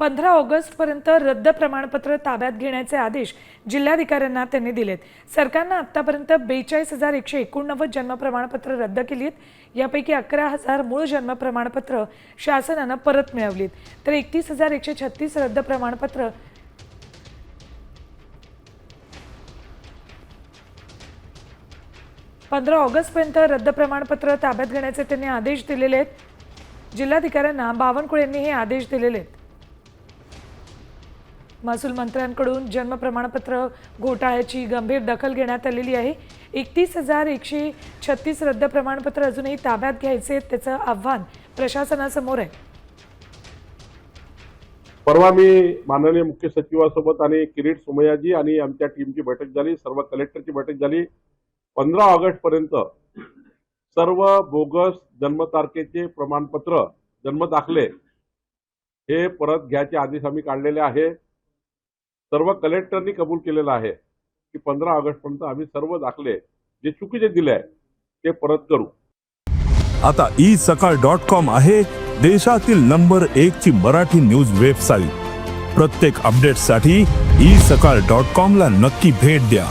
पंधरा ऑगस्टपर्यंत रद्द प्रमाणपत्र ताब्यात घेण्याचे आदेश जिल्हाधिकाऱ्यांना त्यांनी दिलेत. सरकारनं आत्तापर्यंत बेचाळीस हजार एकशे एकोणनव्वद जन्म प्रमाणपत्र रद्द केली आहेत यापैकी अकरा हजार मूळ जन्म प्रमाणपत्र शासनानं परत मिळवलीत. तर एकतीस हजार एकशे छत्तीस रद्द प्रमाणपत्र पंधरा ऑगस्टपर्यंत रद्द प्रमाणपत्र ताब्यात घेण्याचे त्यांनी आदेश दिलेले आहेत. जिल्हाधिकाऱ्यांना बावनकुळे यांनी हे आदेश दिलेले आहेत. महसूल मंत्र्यांकडून जन्म प्रमाणपत्र घोटाळ्याची गंभीर दखल घेण्यात आलेली आहे. एकतीस हजार एकशे छत्तीस रद्द प्रमाणपत्र अजूनही ताब्यात घ्यायचे त्याचं आव्हान प्रशासनासमोर आहे. परवा मी माननीय मुख्य सचिवासोबत आणि किरीट सोमयाजी आणि आमच्या टीमची बैठक झाली सर्व कलेक्टरची बैठक झाली. पंधरा ऑगस्ट पर्यंत सर्व बोगस जन्मतारखेचे प्रमाणपत्र जन्मदाखले हे परत घ्यायचे आदेश आम्ही काढलेले आहे. सर्व कलेक्टरनी कबूल केलेलं आहे की पंधरा ऑगस्ट पर्यंत आम्ही सर्व दाखले जे चुकीचे दिले आहे ते परत करू. आता ई सकाळ डॉट कॉम आहे देशातील नंबर एक ची मराठी न्यूज वेबसाईट प्रत्येक अपडेटसाठी ई सकाळ डॉट कॉम ला नक्की भेट द्या.